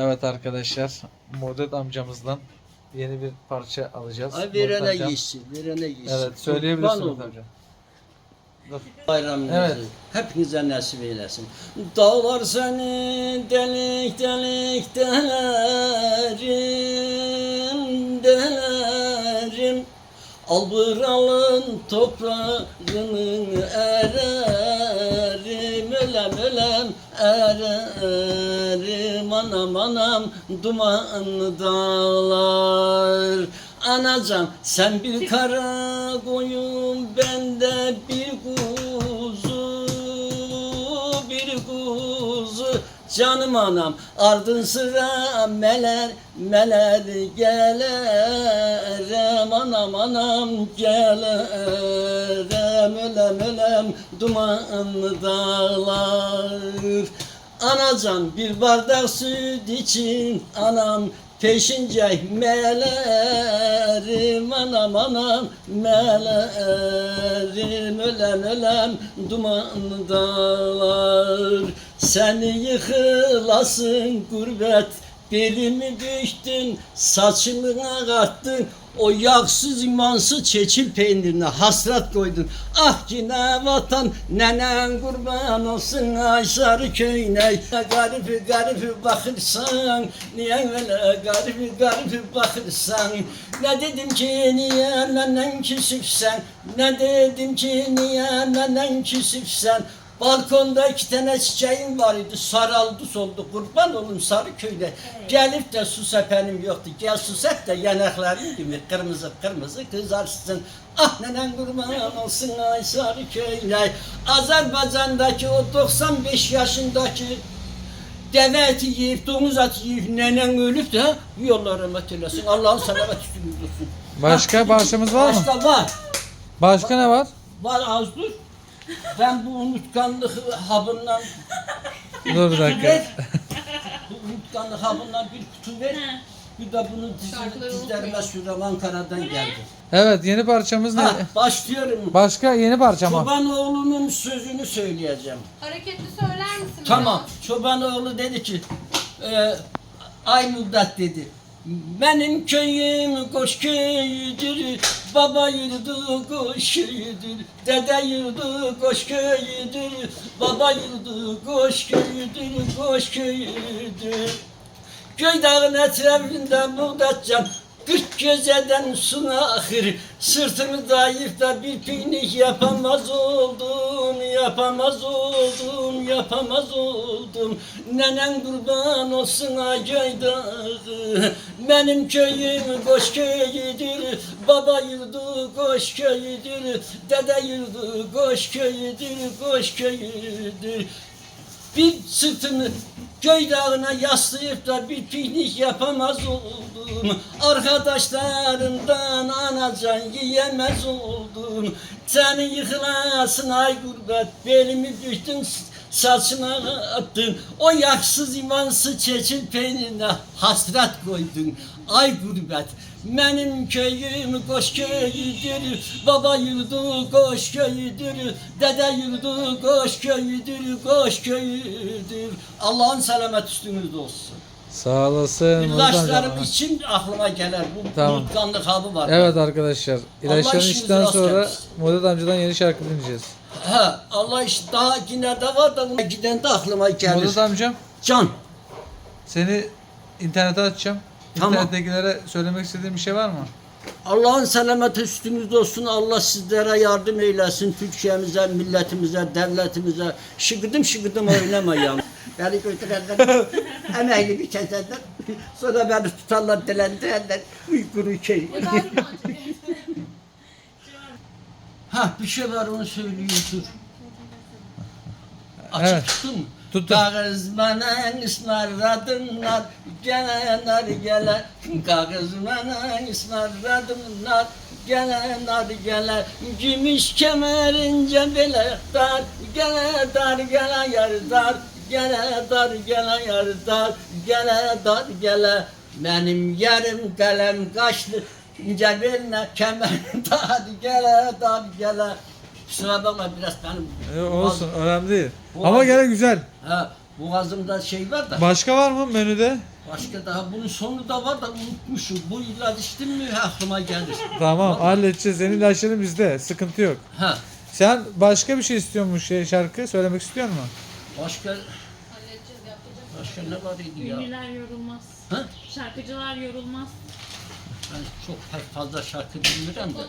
Evet arkadaşlar, Modet amcamızdan yeni bir parça alacağız. Ay Modet verene amcam- gitsin, verene gitsin. Evet, söyleyebilirsin Kurban Modet olun. amca. Dur. Bayramınızı Evet. hepinize nasip eylesin. Dağlar seni delik delik delerim, delerim. Albıralın toprağını ererim, ölem ölem ererim. Anam anam dumanlı dağlar. Anacan sen bir kara koyun ben de bir kuzu bir kuzu canım anam ardın sıra meler meler gelerem anam anam gelerem ölem ölem dumanlı dağlar. Anacan bir bardak süt için anam peşince melerim. Anam anam melerim. Ölem ölem dumanlı dağlar. Seni yıkılasın gurbet belimi büktün saçımı ağarttın o yaksız imansız çeçil peynirine hasret koydun. Ah yine vatan nenen kurban olsun Aysarı köyüne. Garip garip bakırsan niye öyle garip garip bakırsan. Ne dedim ki niye benden küsüksen. Ne dedim ki niye benden küsüksen. Balkonda iki tane çiçeğim var idi. Saraldı soldu. Kurban olun Sarıköy'de. Gelip de su sepenim yoktu. Gel su sep de yanakların gibi kırmızı kırmızı kızarsın. Ah nenen kurban olsun ay Sarıköy'le. Azerbaycan'daki o 95 yaşındaki deve eti yiyip, domuz eti yiyip, nenen ölüp de yollara rahmet eylesin. Allah'ın selamet üstünü dursun. Başka parçamız var mı? Başka var. Başka ne var? Var az dur. Ben bu unutkanlık habından Dur bir dakika. ver. bu unutkanlık habından bir kutu ver. Bir de bunu Şarkıları dizi, dizlerime sürem Ankara'dan geldi. Evet, yeni parçamız ne? Ha, başlıyorum. Başka yeni parça mı? Çobanoğlu'nun sözünü söyleyeceğim. Hareketli söyler misin? Tamam. Çobanoğlu dedi ki e, ay müddet dedi. Benim köyüm koş köyüdür, baba yurdu koş köyüdür, dede yurdu koş köyüdür, baba yurdu koş köyüdür, koş köyüdür. Köy dağın etrafında buğdatcan, Kırk gözeden suna ahır, sırtımı dayıp da bir piknik yapamaz oldum, yapamaz oldum, yapamaz oldum. Nenen kurban olsun ay köy dağı, benim köyüm koş köyüdür, baba yurdu koş köyüdür, dede yurdu koş köyüdür, koş köyüdür. Bir sırtını köy dağına yaslayıp da bir piknik yapamaz oldum. Arkadaşlarımdan anacan yiyemez oldum. Seni yıkılasın ay gurbet, belimi büktün saçına attın. O yaksız imansız çeçil peynirine hasret koydun. Ay gurbet, benim köyüm koş köyüdür, baba yurdu koş köyüdür, dede yurdu koş köyüdür, koş köyüdür. Allah'ın selamet üstünüzde olsun. Sağ olasın. İlaçlarım için aklıma gelir. Bu Tamam. habı var. Evet arkadaşlar, ilaçların rast sonra. Modet amcadan yeni şarkı dinleyeceğiz. Ha, Allah iş daha yine de var da buna giden de aklıma gelir. Modet amcam, Can. seni internete açacağım. Tamam. İnternettekilere söylemek istediğin bir şey var mı? Allah'ın selameti üstünüzde olsun. Allah sizlere yardım eylesin. Türkiye'mize, milletimize, devletimize. Şıkıdım şıkıdım oynamayın. beni götürenler, emekli bir keserler. Sonra beni tutarlar, dilendirenler. Uykuru şey. Ha bir şey var onu söylüyordur. Açık Evet. tuttun mu? Tuttum. Kağızmanan ısmarladınlar, gelenler gele. Kağızmanan ısmarladınlar, gelenler gele. Gümüş kemerince bile dar, gele dar gele yar dar. Gele dar gele yar dar, gele dar gele. Benim yarım kalem kaşlı, ince beline kemer dar gele dar gele. Kusura bakma biraz benim E, olsun, önemli değil. Bu Ama gene güzel. Ha, Boğazımda şey var da. Başka var mı menüde? Başka daha bunun sonu da var da unutmuşum. Bu ilaç içtim mi aklıma gelir. Tamam halledeceğiz. Senin ilaçların bizde. Sıkıntı yok. Ha. Sen başka bir şey istiyormuş şey şarkı söylemek istiyor musun? Başka Halledeceğiz, yapacağız. başka ne var idi ya? Ünlüler yorulmaz. Ha? Şarkıcılar yorulmaz. Ben çok fazla şarkı bilmiyorum da.